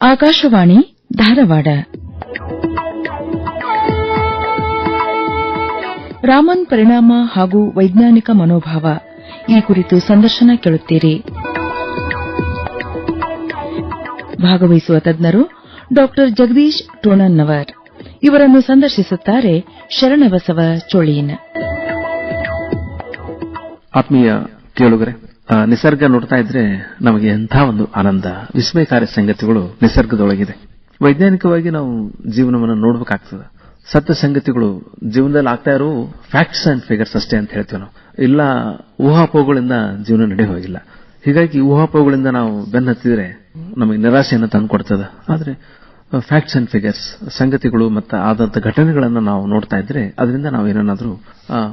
ಆಕಾಶವಾಣಿ ಧಾರವಾಡ. ರಾಮನ್ ಪರಿಣಾಮ ಹಾಗೂ ವೈಜ್ಞಾನಿಕ ಮನೋಭಾವ ಈ ಕುರಿತು ಸಂದರ್ಶನ ಕೇಳುತ್ತೀರಿ. ಭಾಗವಹಿಸುವ ತಜ್ಞರು ಡಾ ಜಗದೀಶ್ ಟೋಣನ್ನವರ್. ಇವರನ್ನು ಸಂದರ್ಶಿಸುತ್ತಾರೆ ಶರಣಬಸವ ಚೋಳೀನ್. ಆತ್ಮೀಯ ಕೇಳುಗರೆ ನಿಸರ್ಗ ನೋಡ್ತಾ ಇದ್ರೆ ನಮಗೆ ಎಂಥ ಒಂದು ಆನಂದ. ವಿಸ್ಮಯಕಾರಿ ಸಂಗತಿಗಳು ನಿಸರ್ಗದೊಳಗಿದೆ. ವೈಜ್ಞಾನಿಕವಾಗಿ ನಾವು ಜೀವನವನ್ನು ನೋಡಬೇಕಾಗ್ತದೆ. ಸತ್ಯ ಸಂಗತಿಗಳು ಜೀವನದಲ್ಲಿ ಆಗ್ತಾ ಇರೋ ಫ್ಯಾಕ್ಟ್ಸ್ ಅಂಡ್ ಫಿಗರ್ಸ್ ಅಷ್ಟೇ ಅಂತ ಹೇಳ್ತೀವಿ ನಾವು. ಇಲ್ಲ, ಊಹಾಪೋಹಗಳಿಂದ ಜೀವನ ನಡೆ ಹೋಗಿಲ್ಲ. ಹೀಗಾಗಿ ಊಹಾಪೋಹಗಳಿಂದ ನಾವು ಬೆನ್ನ ಹತ್ತಿದ್ರೆ ನಮಗೆ ನಿರಾಶೆಯನ್ನು ತಂದುಕೊಡ್ತದೆ ಆದ್ರೆ ಫ್ಯಾಕ್ಟ್ಸ್ ಅಂಡ್ ಫಿಗರ್ಸ್ ಸಂಗತಿಗಳು ಮತ್ತು ಆದಂತ ಘಟನೆಗಳನ್ನು ನಾವು ನೋಡ್ತಾ ಇದ್ರೆ ಅದರಿಂದ ನಾವು ಏನನ್ನಾದರೂ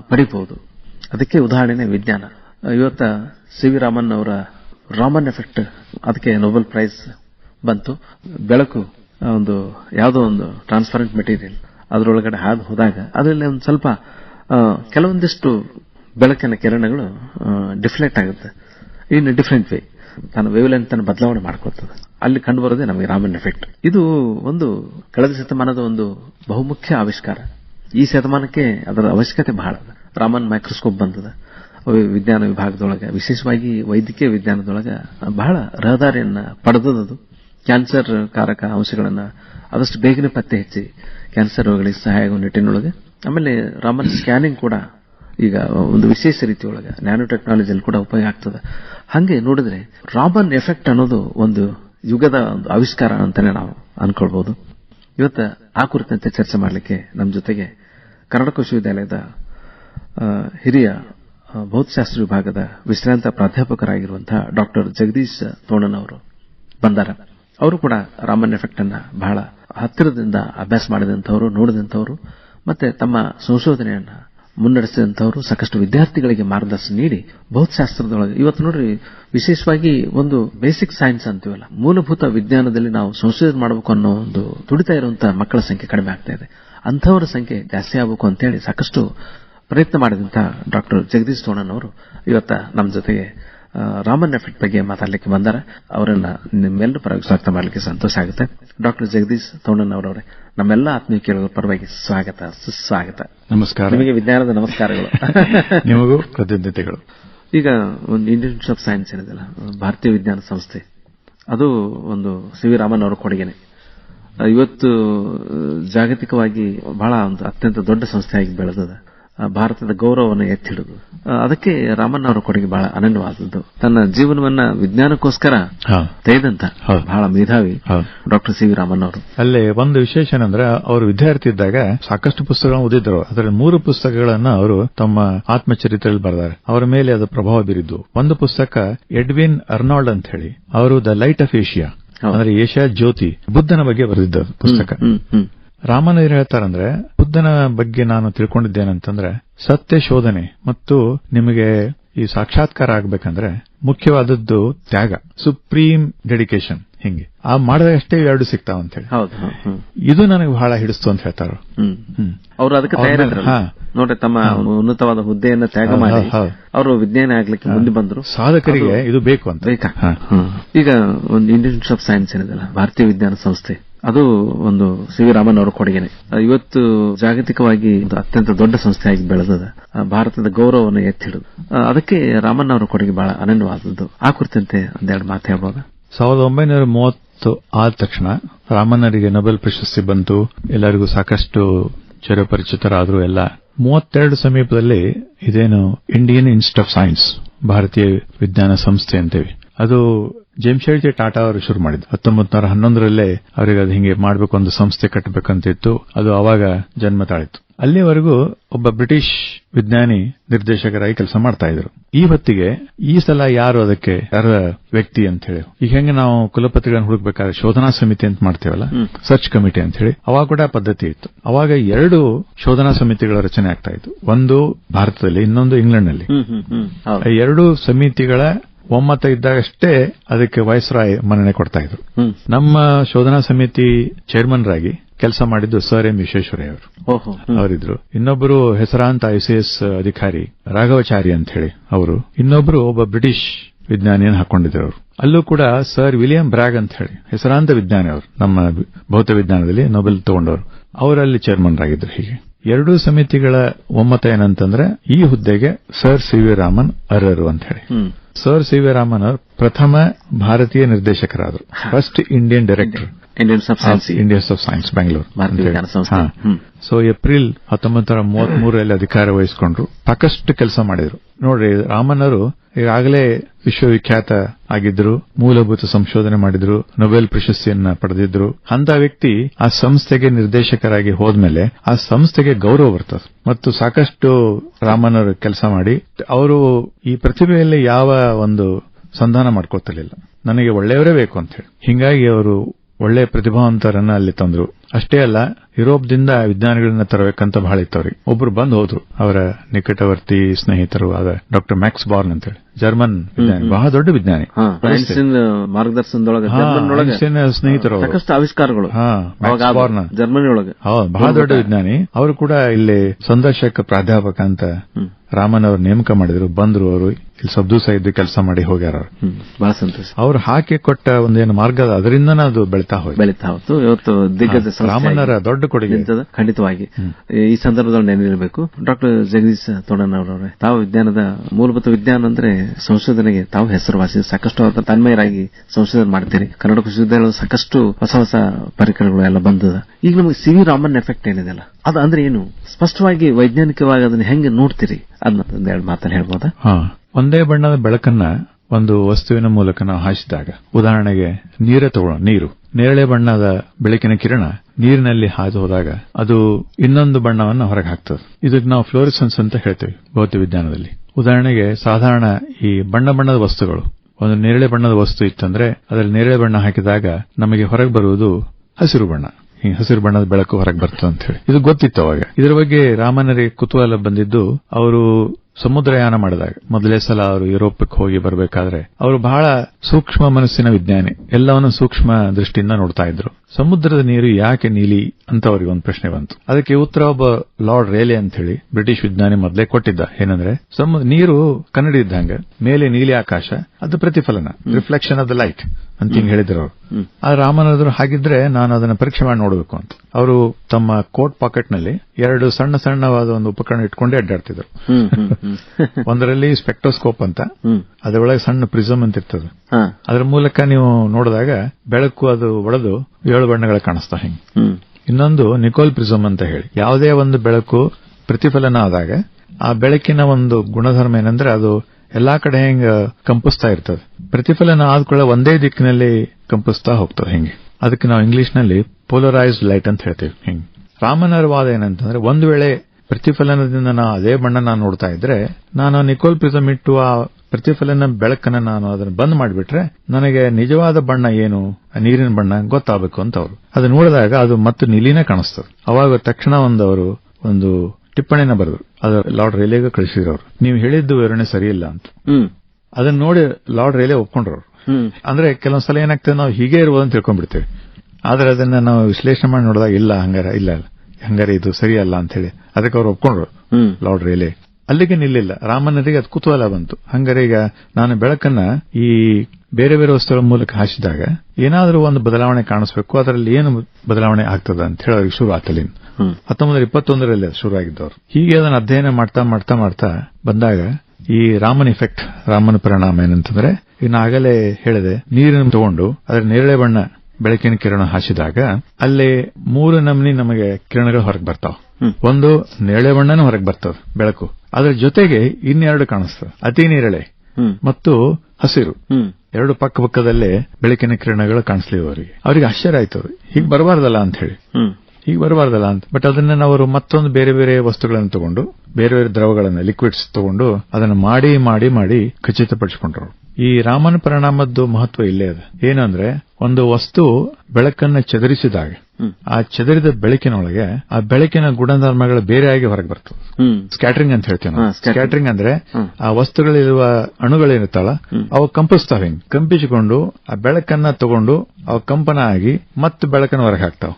ಪಡಿಬಹುದು. ಅದಕ್ಕೆ ಉದಾಹರಣೆನೇ ವಿಜ್ಞಾನ. ಇವತ್ತ ಸಿ ವಿ ರಾಮನ್ ಅವರ ರಾಮನ್ ಎಫೆಕ್ಟ್, ಅದಕ್ಕೆ ನೊಬೆಲ್ ಪ್ರೈಸ್ ಬಂತು. ಬೆಳಕು ಒಂದು ಯಾವುದೋ ಒಂದು ಟ್ರಾನ್ಸ್ಪರೆಂಟ್ ಮೆಟೀರಿಯಲ್ ಅದರೊಳಗಡೆ ಹಾದು ಹೋದಾಗ ಅದರಲ್ಲಿ ಒಂದು ಸ್ವಲ್ಪ ಕೆಲವೊಂದಿಷ್ಟು ಬೆಳಕಿನ ಕಿರಣಗಳು ಡಿಫ್ಲೆಕ್ಟ್ ಆಗುತ್ತೆ. ಇನ್ ಡಿಫ್ರೆಂಟ್ ವೇ ತನ್ನ ವೇವ್ಲೆಂತ್ ಅನ್ನು ಬದಲಾವಣೆ ಮಾಡ್ಕೊಳ್ತದೆ. ಅಲ್ಲಿ ಕಂಡು ಬರೋದೇ ನಮಗೆ ರಾಮನ್ ಎಫೆಕ್ಟ್. ಇದು ಒಂದು ಕಳೆದ ಶತಮಾನದ ಒಂದು ಬಹುಮುಖ್ಯ ಆವಿಷ್ಕಾರ. ಈ ಶತಮಾನಕ್ಕೆ ಅದರ ಅವಶ್ಯಕತೆ ಬಹಳ ರಾಮನ್ ಮೈಕ್ರೋಸ್ಕೋಪ್ ಬಂದದ. ವಿಜ್ಞಾನ ವಿಭಾಗದೊಳಗೆ, ವಿಶೇಷವಾಗಿ ವೈದ್ಯಕೀಯ ವಿಜ್ಞಾನದೊಳಗೆ ಬಹಳ ರಹದಾರಿಯನ್ನ ಪಡೆದದ್ದು ಕ್ಯಾನ್ಸರ್ ಕಾರಕ ಅಂಶಗಳನ್ನು ಆದಷ್ಟು ಬೇಗನೆ ಪತ್ತೆ ಹಚ್ಚಿ ಕ್ಯಾನ್ಸರ್ ರೋಗಗಳಿಗೆ ಸಹಾಯ ಆಗುವ ನಿಟ್ಟಿನೊಳಗೆ. ಆಮೇಲೆ ರಾಮನ್ ಸ್ಕ್ಯಾನಿಂಗ್ ಕೂಡ ಈಗ ಒಂದು ವಿಶೇಷ ರೀತಿಯೊಳಗೆ, ನ್ಯಾನೋ ಟೆಕ್ನಾಲಜಿಯಲ್ಲಿ ಕೂಡ ಉಪಯೋಗ ಆಗ್ತದೆ. ಹಂಗೆ ನೋಡಿದ್ರೆ ರಾಮನ್ ಎಫೆಕ್ಟ್ ಅನ್ನೋದು ಒಂದು ಯುಗದ ಒಂದು ಆವಿಷ್ಕಾರ ಅಂತಾನೆ ನಾವು ಅನ್ಕೊಳ್ಬಹುದು ಇವತ್ತು ಆ ಕುರಿತಂತೆ ಚರ್ಚೆ ಮಾಡಲಿಕ್ಕೆ ನಮ್ಮ ಜೊತೆಗೆ ಕರ್ನಾಟಕ ವಿಶ್ವವಿದ್ಯಾಲಯದ ಹಿರಿಯ ಭೌತಶಾಸ್ತ್ರ ವಿಭಾಗದ ವಿಶ್ರಾಂತ ಪ್ರಾಧ್ಯಾಪಕರಾಗಿರುವಂತಹ ಡಾಕ್ಟರ್ ಜಗದೀಶ್ ತೋಣನ್ ಅವರು ಬಂದಾರ. ಅವರು ಕೂಡ ರಾಮನ್ ಎಫೆಕ್ಟ್ ಅನ್ನ ಬಹಳ ಹತ್ತಿರದಿಂದ ಅಭ್ಯಾಸ ಮಾಡಿದಂಥವರು, ನೋಡಿದಂಥವರು, ಮತ್ತೆ ತಮ್ಮ ಸಂಶೋಧನೆಯನ್ನ ಮುನ್ನಡೆಸಿದಂಥವರು, ಸಾಕಷ್ಟು ವಿದ್ಯಾರ್ಥಿಗಳಿಗೆ ಮಾರ್ಗದರ್ಶನ ನೀಡಿ ಭೌತಶಾಸ್ತ್ರದೊಳಗೆ ಇವತ್ತು ನೋಡ್ರಿ, ವಿಶೇಷವಾಗಿ ಒಂದು ಬೇಸಿಕ್ ಸೈನ್ಸ್ ಅಂತೀವಲ್ಲ, ಮೂಲಭೂತ ವಿಜ್ಞಾನದಲ್ಲಿ ನಾವು ಸಂಶೋಧನೆ ಮಾಡಬೇಕು ಅನ್ನೋ ಒಂದು ತುಡಿತಾ ಇರುವಂತಹ ಮಕ್ಕಳ ಸಂಖ್ಯೆ ಕಡಿಮೆ ಆಗ್ತಾ ಇದೆ. ಅಂಥವರ ಸಂಖ್ಯೆ ಜಾಸ್ತಿ ಆಗಬೇಕು ಅಂತೇಳಿ ಸಾಕಷ್ಟು ಪ್ರಯತ್ನ ಮಾಡಿದಂತ ಡಾಕ್ಟರ್ ಜಗದೀಶ್ ಸೋಣನ್ ಅವರು ಇವತ್ತ ನಮ್ಮ ಜೊತೆಗೆ ರಾಮನ್ ಎಫೆಕ್ಟ್ ಬಗ್ಗೆ ಮಾತಾಡಲಿಕ್ಕೆ ಬಂದಾರ. ಅವರನ್ನ ನಿಮ್ಮೆಲ್ಲರೂ ಪರವಾಗಿ ಸ್ವಾಗತ ಮಾಡಲಿಕ್ಕೆ ಸಂತೋಷ ಆಗುತ್ತೆ. ಡಾಕ್ಟರ್ ಜಗದೀಶ್ ತೋಣನ್ ಅವರವರೇ ನಮ್ಮೆಲ್ಲ ಆತ್ಮೀಯ ಕೇಳುವ ಪರವಾಗಿ ಸ್ವಾಗತ ಸುಸ್ವಾಗತ. ನಮಸ್ಕಾರ. ನಿಮಗೆ ವಿಜ್ಞಾನದ ನಮಸ್ಕಾರಗಳು. ನಿಮಗೂ ಕೃತಜ್ಞತೆಗಳು. ಈಗ ಒಂದು ಇಂಡಿಯನ್ ಇನ್ಸ್ಟಿಟ್ಯೂಟ್ ಆಫ್ ಸೈನ್ಸ್ ಏನಿದೆಲ್ಲ ಭಾರತೀಯ ವಿಜ್ಞಾನ ಸಂಸ್ಥೆ ಅದು ಒಂದು ಸಿ ವಿ ರಾಮನ್ ಅವರ ಕೊಡುಗೆನೆ. ಇವತ್ತು ಜಾಗತಿಕವಾಗಿ ಬಹಳ ಒಂದು ಅತ್ಯಂತ ದೊಡ್ಡ ಸಂಸ್ಥೆಯಾಗಿ ಬೆಳೆದದ. ಭಾರತದ ಗೌರವವನ್ನು ಎತ್ತಿ ಹಿಡಿದು ಆ, ಅದಕ್ಕೆ ರಾಮನ್ ಅವರ ಕೊಡುಗೆ ಬಹಳ ಅನನ್ಯವಾದದ್ದು. ತನ್ನ ಜೀವನವನ್ನ ವಿಜ್ಞಾನಕ್ಕೋಸ್ಕರ. ತೆಗೆದಂತ ಬಹಳ ಮೇಧಾವಿ. ಡಾಕ್ಟರ್ ಸಿ ವಿ ರಾಮನ್ ಅವರು ಅಲ್ಲಿ ಒಂದು ವಿಶೇಷ ಏನಂದ್ರೆ ಅವರು ವಿದ್ಯಾರ್ಥಿ ಇದ್ದಾಗ ಸಾಕಷ್ಟು ಪುಸ್ತಕಗಳನ್ನು ಓದಿದ್ರು ಅದರಲ್ಲಿ ಮೂರು ಪುಸ್ತಕಗಳನ್ನ ಅವರು ತಮ್ಮ ಆತ್ಮಚರಿತ್ರೆಯಲ್ಲಿ ಬರೆದಾರೆ. ಅವರ ಮೇಲೆ ಅದು ಪ್ರಭಾವ ಬೀರಿದ್ದು. ಒಂದು ಪುಸ್ತಕ ಎಡ್ವಿನ್ ಅರ್ನಾಲ್ಡ್ ಅಂತ ಹೇಳಿ ಅವರು ದ ಲೈಟ್ ಆಫ್ ಏಷ್ಯಾ. ಅಂದ್ರೆ ಏಷ್ಯಾ ಜ್ಯೋತಿ ಬುದ್ಧನ ಬಗ್ಗೆ ಬರೆದಿದ್ದ ಪುಸ್ತಕ. ರಾಮನ್ ಏನ್ ಹೇಳ್ತಾರಂದ್ರೆ ಬುದ್ಧನ ಬಗ್ಗೆ ನಾನು ತಿಳ್ಕೊಂಡಿದ್ದೇನಂತಂದ್ರೆ ಸತ್ಯ ಶೋಧನೆ ಮತ್ತು ನಿಮಗೆ ಈ ಸಾಕ್ಷಾತ್ಕಾರ ಆಗ್ಬೇಕಂದ್ರೆ ಮುಖ್ಯವಾದದ್ದು ತ್ಯಾಗ ಸುಪ್ರೀಂ ಡೆಡಿಕೇಶನ್ ಹಿಂಗೆ. ಆ ಮಾಡಿದಷ್ಟೇ ಎರಡು ಸಿಗ್ತಾವ ಅಂತ ಹೇಳಿ. ಇದು ನನಗೆ ಬಹಳ ಹಿಡಿಸ್ತು ಅಂತ ಹೇಳ್ತಾರ. ಅವರು ಅದಕ್ಕೆ ನೋಡ್ರಿ ತಮ್ಮ ಉನ್ನತವಾದ ಹುದ್ದೆಯನ್ನ ತ್ಯಾಗ ಮಾಡಿ. ಅವರು ವಿಜ್ಞಾನ ಆಗ್ಲಿಕ್ಕೆ ಮುಂದೆ ಬಂದ್ರು. ಸಾಧಕರಿಗೆ ಇದು ಬೇಕು ಅಂತ. ಈಗ ಒಂದು ಇಂಡಿಯನ್ ಆಫ್ ಸೈನ್ಸ್ ಏನಿದೆ ಭಾರತೀಯ ವಿಜ್ಞಾನ ಸಂಸ್ಥೆ. ಅದು ಒಂದು ಸಿ ವಿ ರಾಮನ್ ಅವರ ಕೊಡುಗೆನೆ ಇವತ್ತು ಜಾಗತಿಕವಾಗಿ ಒಂದು ಅತ್ಯಂತ ದೊಡ್ಡ ಸಂಸ್ಥೆಯಾಗಿ ಬೆಳೆದದ ಭಾರತದ ಗೌರವವನ್ನು ಎತ್ತಿಡುದು. ಅದಕ್ಕೆ ರಾಮನ್ ಅವರ ಕೊಡುಗೆ ಬಹಳ ಅನನ್ಯವಾದದ್ದು. ಆ ಕುರಿತಂತೆ ಒಂದೆರಡು ಮಾತು ಹೇಳಬಹುದು ಸಾವಿರದ ಒಂಬೈನೂರ ಮೂವತ್ತು ಆದ ತಕ್ಷಣ ರಾಮನ್ನರಿಗೆ ನೊಬೆಲ್ ಪ್ರಶಸ್ತಿ ಬಂತು. ಎಲ್ಲರಿಗೂ ಸಾಕಷ್ಟು ಚಿರಪರಿಚಿತರಾದರೂ ಎಲ್ಲ. ಮೂವತ್ತೆರಡು ಸಮೀಪದಲ್ಲಿ ಇದೇನು ಇಂಡಿಯನ್ ಇನ್ಸ್ಟಿಟ್ಯೂಟ್ ಆಫ್ ಸೈನ್ಸ್ ಭಾರತೀಯ ವಿಜ್ಞಾನ ಸಂಸ್ಥೆ ಅಂತೇವೆ ಅದು ಜೆಮ್ಶೆಡ್ಜಿ ಟಾಟಾ ಅವರು ಶುರು ಮಾಡಿದ್ರು. ಹತ್ತೊಂಬತ್ತು ನೂರ ಹನ್ನೊಂದರಲ್ಲೇ ಅವರಿಗೆ ಅದು ಹಿಂಗೆ ಮಾಡಬೇಕು ಒಂದು ಸಂಸ್ಥೆ ಕಟ್ಟಬೇಕಂತಿತ್ತು. ಅದು ಅವಾಗ ಜನ್ಮ ತಾಳಿತು ಅಲ್ಲಿವರೆಗೂ ಒಬ್ಬ ಬ್ರಿಟಿಷ್ ವಿಜ್ಞಾನಿ ನಿರ್ದೇಶಕರಾಗಿ ಕೆಲಸ ಮಾಡ್ತಾ ಇದ್ರು. ಈ ಹೊತ್ತಿಗೆ ಈ ಸಲ ಯಾರು ಅದಕ್ಕೆ ಯಾರ ವ್ಯಕ್ತಿ ಅಂತ ಹೇಳಿ. ಈಗ ಹೆಂಗೆ ನಾವು ಕುಲಪತಿಗಳನ್ನು ಹುಡುಕ್ಬೇಕಾದ್ರೆ ಶೋಧನಾ ಸಮಿತಿ ಅಂತ ಮಾಡ್ತೇವಲ್ಲ? ಸರ್ಚ್ ಕಮಿಟಿ ಅಂತ ಹೇಳಿ. ಅವಾಗ ಕೂಡ ಪದ್ಧತಿ ಇತ್ತು. ಅವಾಗ ಎರಡು ಶೋಧನಾ ಸಮಿತಿಗಳ ರಚನೆ ಆಗ್ತಾ ಇತ್ತು. ಒಂದು ಭಾರತದಲ್ಲಿ ಇನ್ನೊಂದು ಇಂಗ್ಲೆಂಡ್ನಲ್ಲಿ. ಎರಡು ಸಮಿತಿಗಳ ಒಮ್ಮತ ಇದ್ದಾಗಷ್ಟೇ ಅದಕ್ಕೆ ವೈಸ್ರಾಯ್ ಮನ್ನಣೆ ಕೊಡ್ತಾ ಇದ್ರು. ನಮ್ಮ ಶೋಧನಾ ಸಮಿತಿ ಚೇರ್ಮನ್ ರಾಗಿ ಕೆಲಸ ಮಾಡಿದ್ದು ಸರ್ ಎಂ ವಿಶ್ವೇಶ್ವರಯ್ಯ ಅವರು. ಅವರಿದ್ರು. ಇನ್ನೊಬ್ಬರು ಹೆಸರಾಂತ ಐಸಿಎಸ್ ಅಧಿಕಾರಿ ರಾಘವಚಾರಿ ಅಂತ ಹೇಳಿ ಅವರು. ಇನ್ನೊಬ್ರು ಒಬ್ಬ ಬ್ರಿಟಿಷ್ ವಿಜ್ಞಾನಿಯನ್ನು ಹಾಕೊಂಡಿದ್ರು ಅವರು. ಅಲ್ಲೂ ಕೂಡ ಸರ್ ವಿಲಿಯಂ ಬ್ರಾಗ್ ಅಂತ ಹೇಳಿ ಹೆಸರಾಂತ ವಿಜ್ಞಾನಿ ಅವರು ನಮ್ಮ ಭೌತ ವಿಜ್ಞಾನದಲ್ಲಿ ನೊಬೆಲ್ ತಗೊಂಡವರು. ಅವರಲ್ಲಿ ಚೇರ್ಮನ್ ಆಗಿದ್ರು ಹೀಗೆ. ಎರಡೂ ಸಮಿತಿಗಳ ಒಮ್ಮತ ಏನಂತಂದ್ರೆ ಈ ಹುದ್ದೆಗೆ ಸರ್ ಸಿ ವಿ ರಾಮನ್ ಅರ್ಹರು ಅಂತ ಹೇಳಿ ಸರ್ ಸಿ ವಿ ರಾಮನ್ ಅವರು ಪ್ರಥಮ ಭಾರತೀಯ ನಿರ್ದೇಶಕರಾದರು first Indian director Indian of science Bengaluru ಭಾರತೀಯ ವಿಜ್ಞಾನ ಸಂಸ್ಥೆ ಹ್ಮ್. ಸೊ ಏಪ್ರಿಲ್ ಹತ್ತೊಂಬತ್ತರ ಮೂವತ್ಮೂರರಲ್ಲಿ ಅಧಿಕಾರ ವಹಿಸಿಕೊಂಡ್ರು. ಸಾಕಷ್ಟು ಕೆಲಸ ಮಾಡಿದ್ರು. ನೋಡ್ರಿ ರಾಮನರು ಈಗಾಗಲೇ ವಿಶ್ವವಿಖ್ಯಾತ ಆಗಿದ್ರು ಮೂಲಭೂತ ಸಂಶೋಧನೆ ಮಾಡಿದ್ರು ನೊಬೆಲ್ ಪ್ರಶಸ್ತಿಯನ್ನ ಪಡೆದಿದ್ರು. ಅಂತ ವ್ಯಕ್ತಿ ಆ ಸಂಸ್ಥೆಗೆ ನಿರ್ದೇಶಕರಾಗಿ ಹೋದ್ಮೇಲೆ ಆ ಸಂಸ್ಥೆಗೆ ಗೌರವ ಬರ್ತದೆ. ಮತ್ತು ಸಾಕಷ್ಟು ರಾಮನರು ಕೆಲಸ ಮಾಡಿ ಅವರು ಈ ಪ್ರತಿಭೆಯಲ್ಲಿ ಯಾವ ಒಂದು ಸಂಧಾನ ಮಾಡ್ಕೋತಿರ್ಲಿಲ್ಲ ನನಗೆ ಒಳ್ಳೆಯವರೇ ಬೇಕು ಅಂತ ಹೇಳಿ. ಹಿಂಗಾಗಿ ಅವರು ಒಳ್ಳೆ ಪ್ರತಿಭಾವಂತರನ್ನ ಅಲ್ಲಿ ತಂದ್ರು. ಅಷ್ಟೇ ಅಲ್ಲ ಯುರೋಪ್ದಿಂದ ವಿಜ್ಞಾನಿಗಳನ್ನ ತರಬೇಕಂತ ಬಹಳ ಇತ್ತವ್ರಿಗೆ ಒಬ್ರು ಬಂದು ಹೋದ್ರು ಅವರ ನಿಕಟವರ್ತಿ ಸ್ನೇಹಿತರು ಆದ ಡಾಕ್ಟರ್ ಮ್ಯಾಕ್ಸ್ ಬಾರ್ನ್ ಅಂತ ಹೇಳಿ ಜರ್ಮನ್ ವಿಜ್ಞಾನಿ ಬಹಳ ದೊಡ್ಡ ವಿಜ್ಞಾನಿ. ಮಾರ್ಗದರ್ಶನದೊಳಗೆ ಸ್ನೇಹಿತರು ಆವಿಷ್ಕಾರಗಳು. ಹಾ, ಬಾರ್ನ್. ಜರ್ಮನಿ ಒಳಗೆ. ಹೌದು ಬಹಳ ದೊಡ್ಡ ವಿಜ್ಞಾನಿ. ಅವರು ಕೂಡ ಇಲ್ಲಿ ಸಂದರ್ಶಕ ಪ್ರಾಧ್ಯಾಪಕ ಅಂತ ರಾಮನ್ ಅವರು ನೇಮಕ ಮಾಡಿದ್ರು. ಬಂದ್ರು ಅವರು ಇಲ್ಲಿ ಸಬ್ದೂಸ ಇದ್ದು ಕೆಲಸ ಮಾಡಿ ಹೋಗ್ಯಾರ ಬಹಳ ಸಂತೋಷ. ಅವ್ರು ಹಾಕಿ ಕೊಟ್ಟ ಒಂದೇನು ಮಾರ್ಗ ಅದರಿಂದ ಅದರಿಂದನೇ ಅದು ಬೆಳಿತಾ ಹೋಯ್ತು. ಬೆಳೀತಾ ಹೋಯ್ತು. ಇವತ್ತು ದಿಗ್ಗಜ ರಾಮಣ್ಣರ ದೊಡ್ಡ ಕೊಡುಗೆ. ಖಂಡಿತವಾಗಿ. ಈ ಸಂದರ್ಭದಲ್ಲಿ ನೆನಪಿರಬೇಕು ಡಾಕ್ಟರ್ ಜಗದೀಶ್ ತೋಡನ್ ಅವರವರೇ ತಾವು ವಿಜ್ಞಾನದ ಮೂಲಭೂತ ವಿಜ್ಞಾನ ಅಂದ್ರೆ ಸಂಶೋಧನೆಗೆ ತಾವು ಹೆಸರುವಾಸಿ ಸಾಕಷ್ಟು ತನ್ಮಯರಾಗಿ ಸಂಶೋಧನೆ ಮಾಡ್ತೀರಿ. ಕನ್ನಡ ವಿಶ್ವವಿದ್ಯಾಲಯದ ಸಾಕಷ್ಟು ಹೊಸ ಹೊಸ ಪರಿಕರಗಳು ಎಲ್ಲ ಬಂದದ. ಈಗ ನಮಗೆ ಸಿ ವಿ ರಾಮನ್ ಎಫೆಕ್ಟ್ ಏನಿದೆಲ್ಲ ಅದು ಅಂದ್ರೆ ಏನು? ಸ್ಪಷ್ಟವಾಗಿ ವೈಜ್ಞಾನಿಕವಾಗಿ ಅದನ್ನ ಹೆಂಗೆ ನೋಡ್ತೀರಿ? ಅದನ್ನ ಎರಡು ಮಾತನ್ನು ಹೇಳ್ಬೋದಾ? ಒಂದೇ ಬಣ್ಣದ ಬೆಳಕನ್ನ ಒಂದು ವಸ್ತುವಿನ ಮೂಲಕ ನಾವು ಹಾಯಿಸಿದಾಗ ಉದಾಹರಣೆಗೆ ನೀರೇ ತಗೊಳ್ಳೋಣ ನೀರು. ನೇರಳೆ ಬಣ್ಣದ ಬೆಳಕಿನ ಕಿರಣ ನೀರಿನಲ್ಲಿ ಹಾದು ಹೋದಾಗ ಅದು ಇನ್ನೊಂದು ಬಣ್ಣವನ್ನು ಹೊರಗೆ ಹಾಕ್ತದೆ. ಇದಕ್ಕೆ ನಾವು ಫ್ಲೋರಿಸನ್ಸ್ ಅಂತ ಹೇಳ್ತೇವೆ ಭೌತಿಕ ವಿಜ್ಞಾನದಲ್ಲಿ. ಉದಾಹರಣೆಗೆ ಸಾಧಾರಣ ಈ ಬಣ್ಣ ಬಣ್ಣದ ವಸ್ತುಗಳು. ಒಂದು ನೇರಳೆ ಬಣ್ಣದ ವಸ್ತು ಇತ್ತಂದ್ರೆ ಅದರಲ್ಲಿ ನೇರಳೆ ಬಣ್ಣ ಹಾಕಿದಾಗ ನಮಗೆ ಹೊರಗೆ ಬರುವುದು ಹಸಿರು ಬಣ್ಣ. ಈ ಹಸಿರು ಬಣ್ಣದ ಬೆಳಕು ಹೊರಗೆ ಬರ್ತದೆ ಅಂತ ಹೇಳಿ. ಇದು ಗೊತ್ತಿತ್ತು ಅವಾಗ. ಇದರ ಬಗ್ಗೆ ರಾಮನರಿಗೆ ಕುತೂಹಲ ಬಂದಿದ್ದು, ಅವರು ಸಮುದ್ರಯಾನ ಮಾಡಿದಾಗ ಮೊದಲೇ ಸಲ ಅವರು ಯುರೋಪಕ್ಕೆ ಹೋಗಿ ಬರಬೇಕಾದ್ರೆ ಅವರು ಬಹಳ ಸೂಕ್ಷ್ಮ ಮನಸ್ಸಿನ ವಿಜ್ಞಾನಿ. ಎಲ್ಲವನ್ನು ಸೂಕ್ಷ್ಮ ದೃಷ್ಟಿಯಿಂದ ನೋಡ್ತಾ ಇದ್ರು. ಸಮುದ್ರದ ನೀರು ಯಾಕೆ ನೀಲಿ ಅಂತ ಅವರಿಗೆ ಒಂದು ಪ್ರಶ್ನೆ ಬಂತು. ಅದಕ್ಕೆ ಉತ್ತರ ಒಬ್ಬ ಲಾರ್ಡ್ ರೇಲೆ ಅಂತ ಹೇಳಿ ಬ್ರಿಟಿಷ್ ವಿಜ್ಞಾನಿ ಮೊದಲೇ ಕೊಟ್ಟಿದ್ದ. ಏನಂದ್ರೆ ಸಮುದ್ರ ನೀರು ಕನ್ನಡಿ ಇದ್ದಂಗೆ ಮೇಲೆ ನೀಲಿ ಆಕಾಶ ಅದು ಪ್ರತಿಫಲನ ರಿಫ್ಲೆಕ್ಷನ್ ಆಫ್ ದ ಲೈಟ್ ಅಂತ ಹಿಂಗ್ ಹೇಳಿದ್ರು ಅವರು. ಆ ರಾಮನಾದ್ರು ಹಾಗಿದ್ರೆ ನಾನು ಅದನ್ನ ಪರೀಕ್ಷೆ ಮಾಡಿ ನೋಡಬೇಕು ಅಂತ. ಅವರು ತಮ್ಮ ಕೋಟ್ ಪಾಕೆಟ್ನಲ್ಲಿ ಎರಡು ಸಣ್ಣ ಸಣ್ಣವಾದ ಒಂದು ಉಪಕರಣ ಇಟ್ಕೊಂಡೇ ಅಡ್ಡಾಡ್ತಿದ್ರು. ಒಂದರಲ್ಲಿ ಸ್ಪೆಕ್ಟೋಸ್ಕೋಪ್ ಅಂತ. ಅದರೊಳಗೆ ಸಣ್ಣ ಪ್ರಿಸಮ್ ಅಂತ ಇರ್ತದೆ. ಅದರ ಮೂಲಕ ನೀವು ನೋಡಿದಾಗ ಬೆಳಕು ಅದು ಒಡೆದು ಏಳು ಬಣ್ಣಗಳ ಕಾಣಿಸ್ತಾ ಹಿಂಗೆ. ಇನ್ನೊಂದು ನಿಕೋಲ್ ಪ್ರಿಸಮ್ ಅಂತ ಹೇಳಿ. ಯಾವುದೇ ಒಂದು ಬೆಳಕು ಪ್ರತಿಫಲನ ಆದಾಗ ಆ ಬೆಳಕಿನ ಒಂದು ಗುಣಧರ್ಮ ಏನಂದ್ರೆ ಅದು ಎಲ್ಲಾ ಕಡೆ ಹೆಂಗ ಕಂಪಿಸ್ತಾ ಇರ್ತದೆ. ಪ್ರತಿಫಲನ ಆದ್ಕೊಳ್ಳ ಒಂದೇ ದಿಕ್ಕಿನಲ್ಲಿ ಕಂಪಿಸ್ತಾ ಹೋಗ್ತದೆ ಹಿಂಗೆ. ಅದಕ್ಕೆ ನಾವು ಇಂಗ್ಲಿಷ್ನಲ್ಲಿ ಪೋಲರೈಸ್ಡ್ ಲೈಟ್ ಅಂತ ಹೇಳ್ತೇವೆ ಹಿಂಗೆ. ರಾಮನರ ವಾದ ಏನಂತಂದ್ರೆ ಒಂದು ವೇಳೆ ಪ್ರತಿಫಲನದಿಂದ ನಾನು ಅದೇ ಬಣ್ಣ ನಾನು ನೋಡ್ತಾ ಇದ್ರೆ ನಾನು ನಿಕೋಲ್ ಪ್ರಿಸಮ್ ಇಟ್ಟು ಆ ಪ್ರತಿಫಲನ ಬೆಳಕನ್ನ ನಾನು ಅದನ್ನು ಬಂದ್ ಮಾಡಿಬಿಟ್ರೆ ನನಗೆ ನಿಜವಾದ ಬಣ್ಣ ಏನು ಆ ನೀರಿನ ಬಣ್ಣ ಗೊತ್ತಾಗಬೇಕು ಅಂತ ಅವರು. ಅದನ್ನ ನೋಡಿದಾಗ ಅದು ಮತ್ತೆ ನೀಲಿನೇ ಕಾಣಿಸ್ತದೆ. ಅವಾಗ ತಕ್ಷಣ ಒಂದು ಅವರು ಒಂದು ಟಿಪ್ಪಣಿನ ಬರೆದ್ರು. ಅದು ಲಾರ್ಡ್ ರೇಲೆಗೆ ಕಳಿಸಿರೋರು. ನೀವು ಹೇಳಿದ್ದು ವಿವರಣೆ ಸರಿಯಿಲ್ಲ ಅಂತ. ಅದನ್ನ ನೋಡಿ ಲಾರ್ಡ್ ರೇಲೆ ಒಪ್ಕೊಂಡ್ರವ್ರು. ಹ್ಮ್. ಅಂದ್ರೆ ಕೆಲವೊಂದ್ಸಲ ಏನಾಗ್ತದೆ ನಾವು ಹೀಗೆ ಇರುವುದಂತ ತಿಳ್ಕೊಂಡ್ಬಿಡ್ತೇವೆ. ಆದ್ರೆ ಅದನ್ನ ನಾವು ವಿಶ್ಲೇಷಣೆ ಮಾಡಿ ನೋಡಿದಾಗ ಇಲ್ಲ ಹಂಗಾರ ಇಲ್ಲ ಹಂಗಾರ ಇದು ಸರಿಯಲ್ಲ ಅಂತ ಹೇಳಿ ಅದಕ್ಕೆ ಅವ್ರು ಒಪ್ಕೊಂಡ್ರು. ಲಾರ್ಡ್ ರೇಲೆ ಅಲ್ಲಿಗೆ ನಿಲ್ಲಿಲ್ಲ. ರಾಮನರಿಗೆ ಅದು ಕುತೂಹಲ ಬಂತು. ಹಂಗಾರೆ ಈಗ ನಾನು ಬೆಳಕನ್ನ ಈ ಬೇರೆ ಬೇರೆ ವಸ್ತುಗಳ ಮೂಲಕ ಹಾಸಿದಾಗ ಏನಾದರೂ ಒಂದು ಬದಲಾವಣೆ ಕಾಣಿಸ್ಬೇಕು. ಅದರಲ್ಲಿ ಏನು ಬದಲಾವಣೆ ಆಗ್ತದ ಅಂತ ಹೇಳಿ ಅವ್ರಿಗೆ ಶುರು ಹತ್ತೊಂಬತ್ತರ ಹತ್ತೊಂಬತ್ತು ಇಪ್ಪತ್ತೊಂದರಲ್ಲಿ ಶುರು ಆಗಿದ್ದವರು ಹೀಗೆ ಅದನ್ನು ಅಧ್ಯಯನ ಮಾಡ್ತಾ ಮಾಡ್ತಾ ಮಾಡ್ತಾ ಬಂದಾಗ ಈ ರಾಮನ್ ಇಫೆಕ್ಟ್ ರಾಮನ ಪರಿಣಾಮ ಏನಂತಂದ್ರೆ ಈಗ ನಾ ಆಗಲೇ ಹೇಳಿದೆ ನೀರನ್ನು ತಗೊಂಡು ಅದರ ನೇರಳೆ ಬಣ್ಣ ಬೆಳಕಿನ ಕಿರಣ ಹಾಸಿದಾಗ ಅಲ್ಲಿ ಮೂರು ನಮನಿ ನಮಗೆ ಕಿರಣಗಳು ಹೊರಗೆ ಬರ್ತಾವ. ಒಂದು ನೇರಳೆ ಬಣ್ಣನ ಹೊರಗೆ ಬರ್ತದೆ ಬೆಳಕು. ಅದರ ಜೊತೆಗೆ ಇನ್ನೆರಡು ಕಾಣಿಸ್ತದೆ. ಅತಿ ನೇರಳೆ ಮತ್ತು ಹಸಿರು. ಎರಡು ಪಕ್ಕ ಪಕ್ಕದಲ್ಲೇ ಬೆಳಕಿನ ಕಿರಣಗಳು ಕಾಣಿಸ್ಲಿ ಅವರಿಗೆ. ಅವರಿಗೆ ಆಶ್ಚರ್ಯ ಆಯ್ತು ಹೀಗೆ ಬರಬಾರ್ದಲ್ಲ ಅಂತ ಹೇಳಿ. ಈಗ ಹೀಗೆ ಬರಬಾರ್ದಲ್ಲ ಅಂತ. ಬಟ್ ಅದನ್ನ ಅವರು ಮತ್ತೊಂದು ಬೇರೆ ಬೇರೆ ವಸ್ತುಗಳನ್ನು ತಗೊಂಡು ಬೇರೆ ಬೇರೆ ದ್ರವಗಳನ್ನು ಲಿಕ್ವಿಡ್ಸ್ ತಗೊಂಡು ಅದನ್ನು ಮಾಡಿ ಮಾಡಿ ಮಾಡಿ ಖಚಿತಪಡಿಸಿಕೊಂಡ್ರು ಈ ರಾಮನ ಪರಿಣಾಮದ್ದು ಮಹತ್ವ ಇಲ್ಲೇ ಅದ. ಏನಂದ್ರೆ ಒಂದು ವಸ್ತು ಬೆಳಕನ್ನ ಚದರಿಸಿದಾಗ ಆ ಚದರಿದ ಬೆಳಕಿನೊಳಗೆ ಆ ಬೆಳಕಿನ ಗುಣಧರ್ಮಗಳು ಬೇರೆಯಾಗಿ ಹೊರಗೆ ಬರ್ತವೆ ಸ್ಕ್ಯಾಟ್ರಿಂಗ್ ಅಂತ ಹೇಳ್ತೀವಿ ನಾವು. ಸ್ಕ್ಯಾಟರಿಂಗ್. ಅಂದ್ರೆ ಆ ವಸ್ತುಗಳಿರುವ ಅಣುಗಳೇನಿರ್ತಾಳ. ಅವು ಕಂಪಿಸ್ತಾವ. ಹಿಂಗ್ ಕಂಪಿಸಿಕೊಂಡು ಆ ಬೆಳಕನ್ನ ತಗೊಂಡು ಅವು ಕಂಪನ ಆಗಿ ಮತ್ತೆ ಬೆಳಕನ್ನ ಹೊರಗೆ ಹಾಕ್ತಾವ.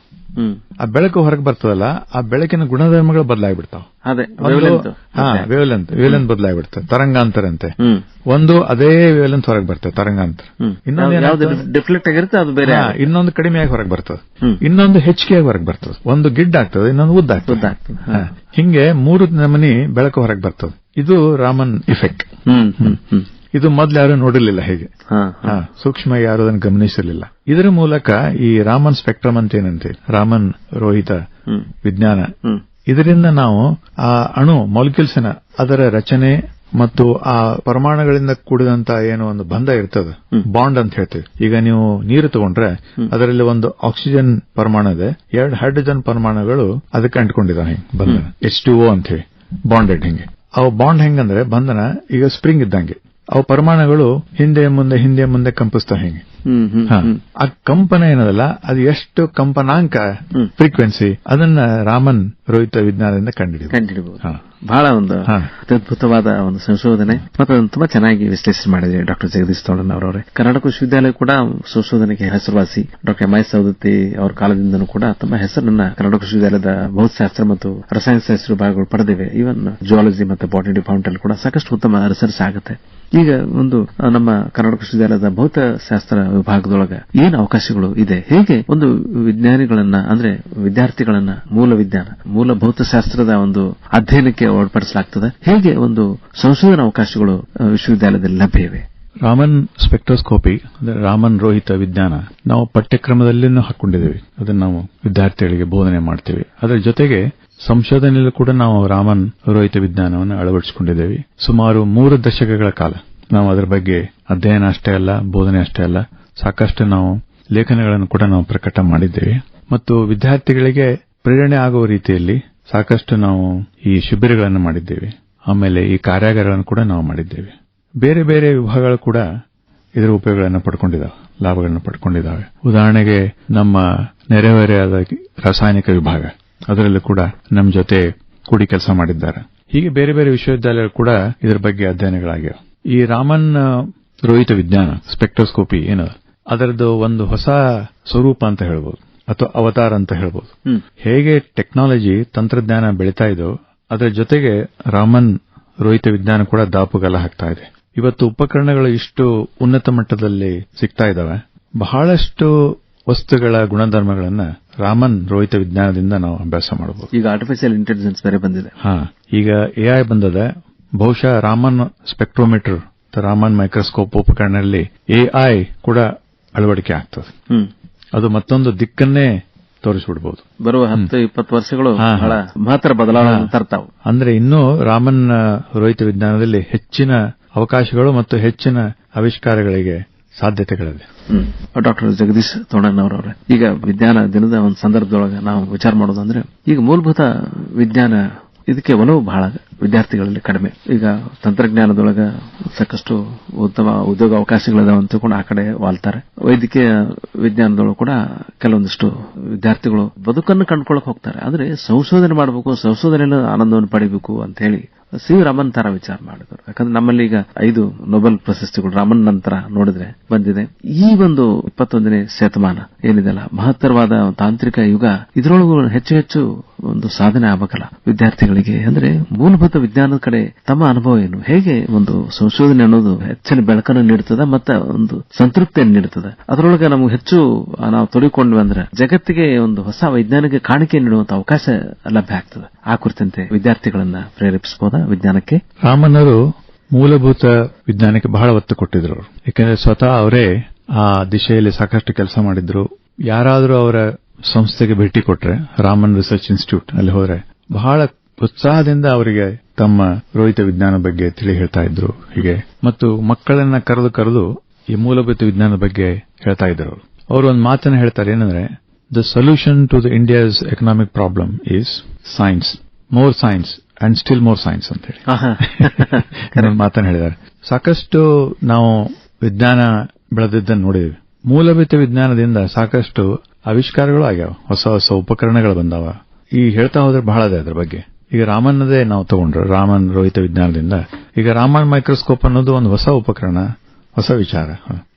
ಆ ಬೆಳಕು ಹೊರಗೆ ಬರ್ತದಲ್ಲ ಆ ಬೆಳಕಿನ ಗುಣಧರ್ಮಗಳು ಬದಲಾಗ್ಬಿಡ್ತಾವ. ವೇವಲೆಂತ್ ವೇವಲೆಂತ್ ಬದಲಾಗ್ಬಿಡ್ತದೆ ತರಂಗಾಂತರಂತೆ ಒಂದು ಅದೇ ವೇವಲೆಂತ್ ಹೊರಗೆ ಬರ್ತದೆ ತರಂಗಾಂತರ. ಇನ್ನೊಂದು ಆಗಿ ಇನ್ನೊಂದು ಕಡಿಮೆಯಾಗಿ ಹೊರಗೆ ಬರ್ತದೆ. ಇನ್ನೊಂದು ಇನ್ನೊಂದು ಹೆಚ್ಚಿಗೆಯಾಗಿ ಹೊರಗೆ ಬರ್ತದೆ. ಒಂದು ಗಿಡ್ಡ ಆಗ್ತದೆ ಇನ್ನೊಂದು ಉದ್ದ ಆಗ್ತದೆ. ಹಿಂಗೆ ಮೂರು ನಮನಿ ಬೆಳಕು ಹೊರಗೆ ಬರ್ತದೆ. ಇದು ರಾಮನ್ ಇಫೆಕ್ಟ್ ಇದು ಮೊದ್ಲು ಯಾರು ನೋಡಿರ್ಲಿಲ್ಲ ಹೇಗೆ. ಸೂಕ್ಷ್ಮ ಯಾರು ಅದನ್ನು ಗಮನಿಸಿರ್ಲಿಲ್ಲ. ಇದರ ಮೂಲಕ ಈ ರಾಮನ್ ಸ್ಪೆಕ್ಟ್ರಮ್ ಅಂತ ಏನಂತೆ ರಾಮನ್ ರೋಹಿತ ವಿಜ್ಞಾನ ಇದರಿಂದ ನಾವು ಆ ಅಣು ಮಾಲಿಕ್ಯೂಲ್ಸ್ನ ಅದರ ರಚನೆ ಮತ್ತು ಆ ಪರಮಾಣುಗಳಿಂದ ಕೂಡಿದಂತ ಏನು ಒಂದು ಬಂಧ ಇರ್ತದೆ ಬಾಂಡ್ ಅಂತ ಹೇಳ್ತೀವಿ. ಈಗ ನೀವು ನೀರು ತಗೊಂಡ್ರೆ ಅದರಲ್ಲಿ ಒಂದು ಆಕ್ಸಿಜನ್ ಪರಮಾಣು ಇದೆ ಎರಡು ಹೈಡ್ರೋಜನ್ ಪರಮಾಣುಗಳು ಅದಕ್ಕೆ ಅಂಟ್ಕೊಂಡಿದಾವೆ ಹಿಂಗೆ ಬಂಧನ. ಎಚ್ ಟು ಓ ಅಂತ ಹೇಳಿ ಬಾಂಡೆಡ್ ಹಿಂಗೆ. ಅವು ಬಾಂಡ್ ಹೆಂಗಂದ್ರೆ ಬಂಧನ ಈಗ ಸ್ಪ್ರಿಂಗ್ ಇದ್ದಂಗೆ. ಅವು ಪರಮಾಣುಗಳು ಹಿಂದೆ ಮುಂದೆ ಹಿಂದೆ ಮುಂದೆ ಕಂಪಿಸ್ತಾ ಹಿಂಗೆ. ಆ ಕಂಪನ ಏನದಲ್ಲ ಅದು ಎಷ್ಟು ಕಂಪನಾಂಕ ಫ್ರೀಕ್ವೆನ್ಸಿ ಅದನ್ನ ರಾಮನ್ ರೋಹಿತ ವಿಜ್ಞಾನದಿಂದ ಕಂಡಿಡಿದ ಕಂಡಿಡಬಹುದು ಹಾ. ಬಹಳ ಒಂದು. ಅತ್ಯದ್ಭುತವಾದ ಒಂದು ಸಂಶೋಧನೆ ಮತ್ತು ಅದನ್ನು ತುಂಬಾ ಚೆನ್ನಾಗಿ ವಿಶ್ಲೇಷಣೆ ಮಾಡಿದೆ ಡಾಕ್ಟರ್ ಜಗದೀಶ್ ತೋಳನ್ ಅವರವರೇ. ಕರ್ನಾಟಕ ವಿಶ್ವವಿದ್ಯಾಲಯ ಕೂಡ ಸಂಶೋಧನೆಗೆ ಹೆಸರುವಾಸಿ. ಡಾಕ್ಟರ್ ಎಂ ಐ ಸೌದತ್ತಿ ಅವರ ಕಾಲದಿಂದಲೂ ಕೂಡ ತಮ್ಮ ಹೆಸರನ್ನ ಕರ್ನಾಟಕ ವಿಶ್ವವಿದ್ಯಾಲಯದ ಭೌತಶಾಸ್ತ್ರ ಮತ್ತು ರಸಾಯನಶಾಸ್ತ್ರ ವಿಭಾಗಗಳು ಪಡೆದಿವೆ. ಈವನ್ ಜುವಾಲಜಿ ಮತ್ತು ಬಾಟನಿ ಡಿಪಾರ್ಟ್ಮೆಂಟ್ ಅಲ್ಲಿ ಕೂಡ ಸಾಕಷ್ಟು ಉತ್ತಮ ರಿಸರ್ಚ್ ಆಗುತ್ತೆ. ಈಗ ಒಂದು ನಮ್ಮ ಕರ್ನಾಟಕ ವಿಶ್ವವಿದ್ಯಾಲಯದ ಭೌತಶಾಸ್ತ್ರ ವಿಭಾಗದೊಳಗ ಏನು ಅವಕಾಶಗಳು ಇದೆ? ಹೇಗೆ ಒಂದು ವಿಜ್ಞಾನಿಗಳನ್ನ, ಅಂದ್ರೆ ವಿದ್ಯಾರ್ಥಿಗಳನ್ನ, ಮೂಲ ವಿಜ್ಞಾನ ಮೂಲ ಭೌತಶಾಸ್ತ್ರದ ಒಂದು ಅಧ್ಯಯನಕ್ಕೆ ಒಳಪಡಿಸಲಾಗ್ತದೆ? ಹೇಗೆ ಒಂದು ಸಂಶೋಧನಾ ಅವಕಾಶಗಳು ವಿಶ್ವವಿದ್ಯಾಲಯದಲ್ಲಿ ಲಭ್ಯವೆ? ರಾಮನ್ ಸ್ಪೆಕ್ಟ್ರೋಸ್ಕೋಪಿ, ಅಂದ್ರೆ ರಾಮನ್ ರೋಹಿತ ವಿಜ್ಞಾನ, ನಾವು ಪಠ್ಯಕ್ರಮದಲ್ಲಿನೂ ಹಾಕೊಂಡಿದ್ದೇವೆ. ಅದನ್ನು ನಾವು ವಿದ್ಯಾರ್ಥಿಗಳಿಗೆ ಬೋಧನೆ ಮಾಡ್ತೇವೆ. ಅದರ ಜೊತೆಗೆ ಸಂಶೋಧನೆಯಲ್ಲೂ ಕೂಡ ನಾವು ರಾಮನ್ ರೋಹಿತ ವಿಜ್ಞಾನವನ್ನು ಅಳವಡಿಸಿಕೊಂಡಿದ್ದೇವೆ. ಸುಮಾರು ಮೂರು ದಶಕಗಳ ಕಾಲ ನಾವು ಅದರ ಬಗ್ಗೆ ಅಧ್ಯಯನ ಅಷ್ಟೇ ಅಲ್ಲ, ಬೋಧನೆ ಅಷ್ಟೇ ಅಲ್ಲ ಸಾಕಷ್ಟು ನಾವು ಲೇಖನಗಳನ್ನು ಕೂಡ ನಾವು ಪ್ರಕಟ ಮಾಡಿದ್ದೇವೆ. ಮತ್ತು ವಿದ್ಯಾರ್ಥಿಗಳಿಗೆ ಪ್ರೇರಣೆ ಆಗುವ ರೀತಿಯಲ್ಲಿ ಸಾಕಷ್ಟು ನಾವು ಈ ಶಿಬಿರಗಳನ್ನು ಮಾಡಿದ್ದೇವೆ. ಆಮೇಲೆ ಈ ಕಾರ್ಯಾಗಾರಗಳನ್ನು ಕೂಡ ನಾವು ಮಾಡಿದ್ದೇವೆ. ಬೇರೆ ಬೇರೆ ವಿಭಾಗಗಳು ಕೂಡ ಇದರ ಉಪಯೋಗಗಳನ್ನು ಪಡ್ಕೊಂಡಿದ್ದಾವೆ, ಲಾಭಗಳನ್ನು ಪಡ್ಕೊಂಡಿದ್ದಾವೆ. ಉದಾಹರಣೆಗೆ ನಮ್ಮ ನೆರೆಹೊರೆಯಾದ ರಾಸಾಯನಿಕ ವಿಭಾಗ, ಅದರಲ್ಲೂ ಕೂಡ ನಮ್ಮ ಜೊತೆ ಕೂಡಿ ಕೆಲಸ ಮಾಡಿದ್ದಾರೆ. ಹೀಗೆ ಬೇರೆ ಬೇರೆ ವಿಶ್ವವಿದ್ಯಾಲಯಗಳು ಕೂಡ ಇದರ ಬಗ್ಗೆ ಅಧ್ಯಯನಗಳಾಗಿವೆ. ಈ ರಾಮನ್ ರೋಹಿತ ವಿಜ್ಞಾನ ಸ್ಪೆಕ್ಟ್ರೋಸ್ಕೋಪಿ ಏನದ ಅದರದ್ದು ಒಂದು ಹೊಸ ಸ್ವರೂಪ ಅಂತ ಹೇಳ್ಬೋದು ಅಥವಾ ಅವತಾರ ಅಂತ ಹೇಳ್ಬೋದು. ಹೇಗೆ ಟೆಕ್ನಾಲಜಿ ತಂತ್ರಜ್ಞಾನ ಬೆಳೀತಾ ಇದೋ ಅದರ ಜೊತೆಗೆ ರಾಮನ್ ರೋಹಿತ ವಿಜ್ಞಾನ ಕೂಡ ದಾಪುಗಾಲ ಹಾಕ್ತಾ ಇದೆ. ಇವತ್ತು ಉಪಕರಣಗಳು ಇಷ್ಟು ಉನ್ನತ ಮಟ್ಟದಲ್ಲಿ ಸಿಗ್ತಾ ಇದಾವೆ. ಬಹಳಷ್ಟು ವಸ್ತುಗಳ ಗುಣಧರ್ಮಗಳನ್ನ ರಾಮನ್ ರೋಹಿತ ವಿಜ್ಞಾನದಿಂದ ನಾವು ಅಭ್ಯಾಸ ಮಾಡಬಹುದು ಈಗ ಆರ್ಟಿಫಿಷಿಯಲ್ ಇಂಟೆಲಿಜೆನ್ಸ್ ಬೇರೆ ಬಂದಿದೆ. ಹಾ ಈಗ ಎಐ ಬಂದದ ಬಹುಶಃ ರಾಮನ್ ಸ್ಪೆಕ್ಟ್ರೋಮೀಟರ್ ರಾಮನ್ ಮೈಕ್ರೋಸ್ಕೋಪ್ ಉಪಕರಣದಲ್ಲಿ ಎಐ ಕೂಡ ಅಳವಡಿಕೆ ಆಗ್ತದೆ. ಅದು ಮತ್ತೊಂದು ದಿಕ್ಕನ್ನೇ ತೋರಿಸ್ಬಿಡ್ಬೋದು. ಬರುವ ಹತ್ತು ಇಪ್ಪತ್ತು ವರ್ಷಗಳು ಮಾತ್ರ. ಬಹಳ ಮಹತ್ತರ ಬದಲಾವಣೆ ತರ್ತಾವೆ. ಅಂದ್ರೆ ಇನ್ನೂ ರಾಮನ್ ರೋಹಿತ ವಿಜ್ಞಾನದಲ್ಲಿ ಹೆಚ್ಚಿನ ಅವಕಾಶಗಳು ಮತ್ತು ಹೆಚ್ಚಿನ ಆವಿಷ್ಕಾರಗಳಿಗೆ ಸಾಧ್ಯತೆಗಳಿವೆ. ಡಾಕ್ಟರ್ ಜಗದೀಶ್ ತೋಣನ್ ಅವರವ್ರೆ ಈಗ ವಿಜ್ಞಾನ ದಿನದ ಒಂದು ಸಂದರ್ಭದೊಳಗೆ ನಾವು ವಿಚಾರ ಮಾಡೋದಂದ್ರೆ ಈಗ ಮೂಲಭೂತ ವಿಜ್ಞಾನ ಇದಕ್ಕೆ ಒಲವು ಬಹಳ ವಿದ್ಯಾರ್ಥಿಗಳಲ್ಲಿ ಕಡಿಮೆ. ಈಗ ತಂತ್ರಜ್ಞಾನದೊಳಗ ಸಾಕಷ್ಟು ಉತ್ತಮ ಉದ್ಯೋಗ ಅವಕಾಶಗಳಿದಾವೆ ಅಂತ ಕೂಡ ಆ ಕಡೆ ವಾಲ್ತಾರೆ. ವೈದ್ಯಕೀಯ ವಿಜ್ಞಾನದೊಳಗೆ ಕೂಡ ಕೆಲವೊಂದಿಷ್ಟು ವಿದ್ಯಾರ್ಥಿಗಳು ಬದುಕನ್ನು ಕಂಡುಕೊಳ್ಳಕ್ ಹೋಗ್ತಾರೆ. ಆದರೆ ಸಂಶೋಧನೆ ಮಾಡಬೇಕು, ಸಂಶೋಧನೆಯಲ್ಲಿ ಆನಂದವನ್ನು ಪಡಿಬೇಕು ಅಂತ ಹೇಳಿ ಸಿ ರಮನ್ ತರ ವಿಚಾರ ಮಾಡಿದ್ರು. ಯಾಕಂದ್ರೆ ನಮ್ಮಲ್ಲಿ ಈಗ ಐದು ನೊಬೆಲ್ ಪ್ರಶಸ್ತಿಗಳು ರಾಮನ್ ನಂತರ ನೋಡಿದ್ರೆ ಬಂದಿದೆ. ಈ ಒಂದು ಇಪ್ಪತ್ತೊಂದನೇ ಶತಮಾನ ಏನಿದೆಲ್ಲ? ಮಹತ್ತರವಾದ ತಾಂತ್ರಿಕ ಯುಗ. ಇದರೊಳಗೂ ಹೆಚ್ಚು ಹೆಚ್ಚು ಒಂದು ಸಾಧನೆ ಆಗಬೇಕಲ್ಲ ವಿದ್ಯಾರ್ಥಿಗಳಿಗೆ. ಅಂದ್ರೆ ಮೂಲಭೂತ ವಿಜ್ಞಾನದ ಕಡೆ ತಮ್ಮ ಅನುಭವ ಏನು? ಹೇಗೆ ಒಂದು ಸಂಶೋಧನೆ ಅನ್ನೋದು ಹೆಚ್ಚಿನ ಬೆಳಕನ್ನು ನೀಡುತ್ತದೆ ಮತ್ತೆ ಒಂದು ಸಂತೃಪ್ತಿಯನ್ನು ನೀಡುತ್ತದೆ ಅದರೊಳಗೆ ನಮಗೆ ಹೆಚ್ಚು ನಾವು ತೊಡಗಿಕೊಂಡ್ವಿ ಅಂದ್ರೆ ಜಗತ್ತಿಗೆ ಒಂದು ಹೊಸ ವೈಜ್ಞಾನಿಕ ಕಾಣಿಕೆ ನೀಡುವಂತ ಅವಕಾಶ ಲಭ್ಯ ಆಗ್ತದೆ. ಆ ಕುರಿತಂತೆ ವಿದ್ಯಾರ್ಥಿಗಳನ್ನ ಪ್ರೇರೇಪಿಸಬಹುದಾ ವಿಜ್ಞಾನಕ್ಕೆ? ರಾಮನ್ನರು ಮೂಲಭೂತ ವಿಜ್ಞಾನಕ್ಕೆ ಬಹಳ ಒತ್ತು ಕೊಟ್ಟಿದ್ರು ಯಾಕಂದ್ರೆ ಸ್ವತಃ ಅವರೇ ಆ ದಿಶೆಯಲ್ಲಿ ಸಾಕಷ್ಟು ಕೆಲಸ ಮಾಡಿದ್ರು. ಯಾರಾದರೂ ಅವರ ಸಂಸ್ಥೆಗೆ ಭೇಟಿ ಕೊಟ್ರೆ, ರಾಮನ್ ರಿಸರ್ಚ್ ಇನ್ಸ್ಟಿಟ್ಯೂಟ್ ಅಲ್ಲಿ ಹೋದ್ರೆ, ಬಹಳ ಉತ್ಸಾಹದಿಂದ ಅವರಿಗೆ ತಮ್ಮ ರೋಹಿತ ವಿಜ್ಞಾನ ಬಗ್ಗೆ ತಿಳಿ ಹೇಳ್ತಾ ಇದ್ರು ಹೀಗೆ. ಮತ್ತು ಮಕ್ಕಳನ್ನ ಕರೆದು ಕರೆದು ಈ ಮೂಲಭೂತ ವಿಜ್ಞಾನದ ಬಗ್ಗೆ ಹೇಳ್ತಾ ಇದ್ರು ಅವರು. ಒಂದು ಮಾತನ್ನ ಹೇಳ್ತಾರೆ ಏನಂದ್ರೆ the solution to the India's economic problem is science more science and still more science ಅಂತ ಹೇಳಿ. ಮಾತನ್ನು ಹೇಳಿದ್ದಾರೆ. ಸಾಕಷ್ಟು ನಾವು ವಿಜ್ಞಾನ ಬೆಳೆದಿದ್ದನ್ನು ನೋಡಿದ್ವಿ. ಮೂಲಭೂತ ವಿಜ್ಞಾನದಿಂದ ಸಾಕಷ್ಟು ಆವಿಷ್ಕಾರಗಳು ಆಗ್ಯಾವ. ಹೊಸ ಹೊಸ ಉಪಕರಣಗಳು ಬಂದಾವ. ಈ ಹೇಳ್ತಾ ಹೋದ್ರೆ ಬಹಳ ಇದೆ ಅದ್ರ ಬಗ್ಗೆ. ಈಗ ರಾಮನ್ನದೇ ನಾವು ತಗೊಂಡ್ರು ರಾಮನ್ ರೋಹಿತ ವಿಜ್ಞಾನದಿಂದ. ಈಗ ರಾಮನ್ ಮೈಕ್ರೋಸ್ಕೋಪ್ ಅನ್ನೋದು ಒಂದು ಹೊಸ ಉಪಕರಣ ಹೊಸ ವಿಚಾರ.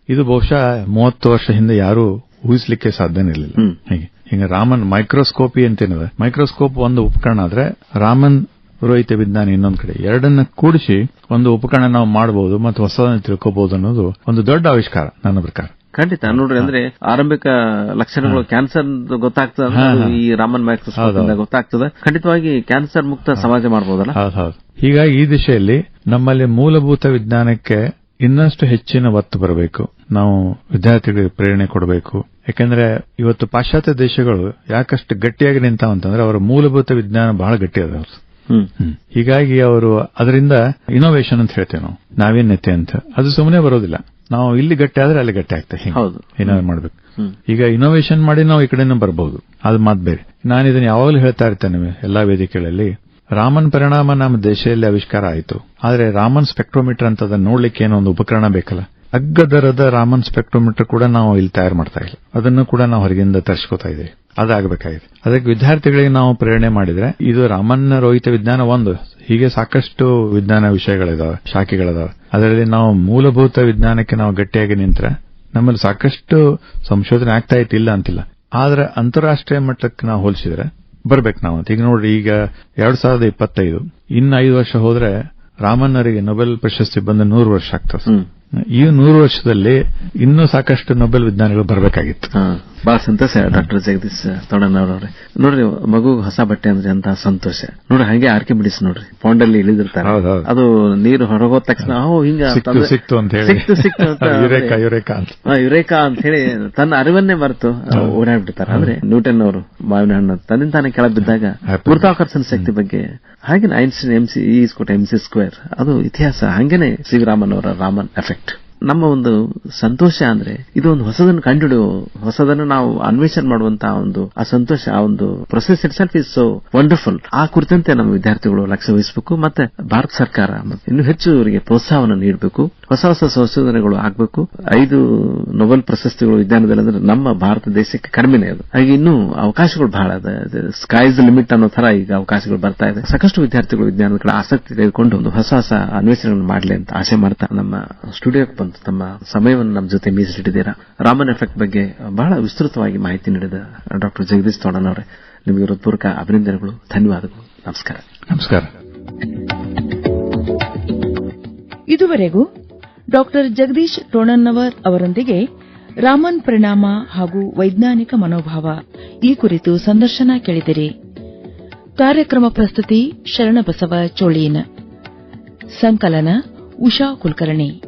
ಇದು ಬಹುಶಃ ಮೂವತ್ತು ವರ್ಷ ಹಿಂದೆ ಯಾರು ಊಹಿಸಲಿಕ್ಕೆ ಸಾಧ್ಯನೇ ಇರಲಿಲ್ಲ. ಹೀಗೆ. ಹಿಂಗ ರಾಮನ್ ಮೈಕ್ರೋಸ್ಕೋಪಿ ಅಂತೇನಿದೆ ಮೈಕ್ರೋಸ್ಕೋಪ್ ಒಂದು ಉಪಕರಣ ಆದ್ರೆ ರಾಮನ್ ರೋಹಿತ ವಿಜ್ಞಾನ ಇನ್ನೊಂದು ಕಡೆ. ಎರಡನ್ನ ಕೂಡಿಸಿ ಒಂದು ಉಪಕರಣ ನಾವು ಮಾಡಬಹುದು ಮತ್ತು ಹೊಸದನ್ನು ತಿಳ್ಕೋಬಹುದು ಅನ್ನೋದು ಒಂದು ದೊಡ್ಡ ಆವಿಷ್ಕಾರ ನನ್ನ ಪ್ರಕಾರ. ಖಂಡಿತ. ನೋಡ್ರಿ ಅಂದ್ರೆ ಆರಂಭಿಕ ಲಕ್ಷಣಗಳು ಕ್ಯಾನ್ಸರ್ ಗೊತ್ತಾಗ್ತದೆ ಈ ರಾಮನ್ ಮ್ಯಾಕ್ಸ್ ಗೊತ್ತಾಗ್ತದೆ. ಖಂಡಿತವಾಗಿ ಕ್ಯಾನ್ಸರ್ ಮುಕ್ತ ಸಮಾಜ ಮಾಡಬಹುದಲ್ಲ ಹೌದು ಹೌದು. ಹೀಗಾಗಿ ಈ ದಿಶೆಯಲ್ಲಿ ನಮ್ಮಲ್ಲಿ ಮೂಲಭೂತ ವಿಜ್ಞಾನಕ್ಕೆ ಇನ್ನಷ್ಟು ಹೆಚ್ಚಿನ ಒತ್ತು ಬರಬೇಕು. ನಾವು ವಿದ್ಯಾರ್ಥಿಗಳಿಗೆ ಪ್ರೇರಣೆ ಕೊಡಬೇಕು. ಯಾಕಂದ್ರೆ ಇವತ್ತು ಪಾಶ್ಚಾತ್ಯ ದೇಶಗಳು ಯಾಕಷ್ಟು ಗಟ್ಟಿಯಾಗಿ ನಿಂತಾವಂತಂದ್ರೆ ಅವರ ಮೂಲಭೂತ ವಿಜ್ಞಾನ ಬಹಳ ಗಟ್ಟಿ ಅದ. ಹೀಗಾಗಿ ಅವರು ಅದರಿಂದ ಇನೋವೇಷನ್ ಅಂತ ಹೇಳ್ತೇವೆ ನಾವು. ನಾವೀನ್ಯತೆ ಅಂತ. ಅದು ಸುಮ್ಮನೆ ಬರೋದಿಲ್ಲ. ನಾವು ಇಲ್ಲಿ ಗಟ್ಟಿ ಆದ್ರೆ ಅಲ್ಲಿ ಗಟ್ಟಿ ಆಗ್ತದೆ. ಏನಾದ್ರು ಮಾಡ್ಬೇಕು. ಈಗ ಇನೋವೇಷನ್ ಮಾಡಿ ನಾವು ಈ ಕಡೆನೂ ಬರಬಹುದು ಅದು ಮಾತು ಬೇರೆ. ನಾನು ಇದನ್ನ ಯಾವಾಗಲೂ ಹೇಳ್ತಾ ಇರ್ತೇನೆ ಎಲ್ಲಾ ವೇದಿಕೆಗಳಲ್ಲಿ. ರಾಮನ್ ಪರಿಣಾಮ ನಮ್ಮ ದೇಶದಲ್ಲಿ ಆವಿಷ್ಕಾರ ಆಯಿತು. ಆದ್ರೆ ರಾಮನ್ ಸ್ಪೆಕ್ಟ್ರೋಮೀಟರ್ ಅಂತ ಅದನ್ನ ನೋಡ್ಲಿಕ್ಕೆ ಏನೋ ಒಂದು ಉಪಕರಣ ಬೇಕಲ್ಲ. ಅಗ್ಗದರದ ರಾಮನ್ ಸ್ಪೆಕ್ಟ್ರೋಮೀಟರ್ ಕೂಡ ನಾವು ಇಲ್ಲಿ ತಯಾರು ಮಾಡ್ತಾ ಇಲ್ಲ. ಅದನ್ನು ಕೂಡ ನಾವು ಹೊರಗಿಂದ ತರಿಸ್ಕೋತಾ ಇದ್ದೀವಿ. ಅದಾಗಬೇಕಾಗಿದೆ. ಅದಕ್ಕೆ ವಿದ್ಯಾರ್ಥಿಗಳಿಗೆ ನಾವು ಪ್ರೇರಣೆ ಮಾಡಿದ್ರೆ ಇದು ರಾಮನ್ ರೋಹಿತ ವಿಜ್ಞಾನ ಒಂದು. ಹೀಗೆ ಸಾಕಷ್ಟು ವಿಜ್ಞಾನ ವಿಷಯಗಳಿದಾವೆ ಶಾಖೆಗಳಿದಾವೆ. ಅದರಲ್ಲಿ ನಾವು ಮೂಲಭೂತ ವಿಜ್ಞಾನಕ್ಕೆ ನಾವು ಗಟ್ಟಿಯಾಗಿ ನಿಂತ್ರೆ ನಮ್ಮಲ್ಲಿ ಸಾಕಷ್ಟು ಸಂಶೋಧನೆ ಆಗ್ತಾ ಇಲ್ಲ ಅಂತಿಲ್ಲ. ಆದ್ರೆ ಅಂತಾರಾಷ್ಟ್ರೀಯ ಮಟ್ಟಕ್ಕೆ ನಾವು ಹೋಲಿಸಿದ್ರೆ ಬರ್ಬೇಕು ನಾವು ಈಗ ನೋಡ್ರಿ ಈಗ ಎರಡ್ ಸಾವಿರದ ಇಪ್ಪತ್ತೈದು ಇನ್ನು ಐದು ವರ್ಷ ಹೋದ್ರೆ ರಾಮನ್ನರಿಗೆ ನೊಬೆಲ್ ಪ್ರಶಸ್ತಿ ಬಂದ ನೂರು ವರ್ಷ ಆಗ್ತದೆ. ಈ ನೂರು ವರ್ಷದಲ್ಲಿ ಇನ್ನೂ ಸಾಕಷ್ಟು ನೊಬೆಲ್ ವಿಜ್ಞಾನಿಗಳು ಬರಬೇಕಾಗಿತ್ತು. ಬಹಳ ಸಂತೋಷ ಡಾಕ್ಟರ್ ಜಗದೀಶ್ ತೋಡಣ್ಣವ್ರವ್ರೆ ನೋಡ್ರಿ ಮಗು ಹೊಸ ಬಟ್ಟೆ ಅಂದ್ರೆ ಅಂತ ಸಂತೋಷ. ನೋಡ್ರಿ ಹಂಗೆ ಆರ್ಕೆ ಬಿಡಿಸ್ ನೋಡ್ರಿ. ಪೌಂಡಲ್ಲಿ ಇಳಿದಿರ್ತಾರೆ. ಅದು ನೀರು ಹೊರಗೋದ ತಕ್ಷಣ ಹಿಂಗ ಸಿಕ್ತು ಅಂತ ಹೇಳಿ. ಸಿಕ್ತು ಸಿಕ್ತು ಅಂತ ಯುರೇಕ ಯುರೇಕ ಅಂತ. ಆ, ಯುರೇಕಾ ಅಂತ ಹೇಳಿ ತನ್ನ ಅರಿವನ್ನೇ ಮರೆತು ಓಡಾಡ್ಬಿಡ್ತಾರೆ. ಅಂದ್ರೆ ನ್ಯೂಟನ್ ಅವರು ಮಾವಿನ ಹಣ್ಣು ತನ್ನಿಂದ ತಾನೇ ಕೆಳ ಬಿದ್ದಾಗ ಗುರುತಾಕರ್ಷಣ ಶಕ್ತಿ ಬಗ್ಗೆ. ಹಾಗೆ ಐನ್ಸ್ಟೈನ್ ಎಂ ಸಿ ಈಸ್ ಕೊಟ್ಟ ಎಂ ಸಿ ಸ್ಕ್ವೇರ್ ಅದು ಇತಿಹಾಸ. ಹಂಗೇನೆ ಶ್ರೀರಾಮನ್ ರಾಮನ್ ಅವರ ರಾಮನ್ ಎಫೆಕ್ಟ್. ನಮ್ಮ ಒಂದು ಸಂತೋಷ ಅಂದ್ರೆ ಇದು ಒಂದು ಹೊಸದನ್ನು ಕಂಡುಹಿಡಿಯುವ ಹೊಸದನ್ನು ನಾವು ಅನ್ವೇಷಣೆ ಮಾಡುವಂತಹ ಒಂದು ಆ ಸಂತೋಷ ಆ ಒಂದು process it is so wonderful ಆ ಕುರಿತಂತೆ ನಮ್ಮ ವಿದ್ಯಾರ್ಥಿಗಳು ಲಕ್ಷ್ಯ ವಹಿಸಬೇಕು, ಮತ್ತೆ ಭಾರತ ಸರ್ಕಾರ ಇನ್ನು ಹೆಚ್ಚು ಅವರಿಗೆ ಪ್ರೋತ್ಸಾಹವನ್ನು ನೀಡಬೇಕು, ಹೊಸ ಹೊಸ ಸಂಶೋಧನೆಗಳು ಆಗಬೇಕು. ಐದು ನೊಬೆಲ್ ಪ್ರಶಸ್ತಿಗಳು ವಿಜ್ಞಾನದಲ್ಲಿ ಅಂದ್ರೆ ನಮ್ಮ ಭಾರತ ದೇಶಕ್ಕೆ ಕಡಿಮೆನೇ ಅದು. ಹಾಗೆ ಇನ್ನೂ ಅವಕಾಶಗಳು ಬಹಳ ಸ್ಕೈಸ್ ಲಿಮಿಟ್ ಅನ್ನೋ ತರ ಈಗ ಅವಕಾಶಗಳು ಬರ್ತಾ ಇದೆ. ಸಾಕಷ್ಟು ವಿದ್ಯಾರ್ಥಿಗಳು ವಿಜ್ಞಾನದ ಕಡೆ ಆಸಕ್ತಿ ತೆಗೆದುಕೊಂಡು ಒಂದು ಹೊಸ ಹೊಸ ಅನ್ವೇಷಣೆಗಳನ್ನು ಮಾಡಲಿ ಅಂತ ಆಶೆ ಮಾಡ್ತಾ ನಮ್ಮ ಸ್ಟುಡಿಯೋಕ್ಕೆ ಬಂದು ತಮ್ಮ ಸಮಯವನ್ನು ನಮ್ಮ ಜೊತೆ ಮೀಸಲಿಟ್ಟಿದ್ದೀರಾ. ರಾಮನ್ ಎಫೆಕ್ಟ್ ಬಗ್ಗೆ ಬಹಳ ವಿಸ್ತೃತವಾಗಿ ಮಾಹಿತಿ ನೀಡಿದ ಡಾಕ್ಟರ್ ಜಗದೀಶ್ ತೋಡನ್ ಅವರೇ. ನಿಮಗೆ ಹೃತ್ಪೂರ್ವಕ ಅಭಿನಂದನೆಗಳು ಧನ್ಯವಾದಗಳು. ನಮಸ್ಕಾರ. ನಮಸ್ಕಾರ. ಇದುವರೆಗೂ ಡಾಕ್ಟರ್ ಜಗದೀಶ್ ಟೋಣನ್ನವರ್ ಅವರೊಂದಿಗೆ ರಾಮನ್ ಪರಿಣಾಮ ಹಾಗೂ ವೈಜ್ಞಾನಿಕ ಮನೋಭಾವ ಈ ಕುರಿತು ಸಂದರ್ಶನ ಕೇಳಿದಿರಿ. ಕಾರ್ಯಕ್ರಮ ಪ್ರಸ್ತುತಿ ಶರಣಬಸವ ಚೋಳೀನ್. ಸಂಕಲನ ಉಷಾ ಕುಲಕರ್ಣಿ.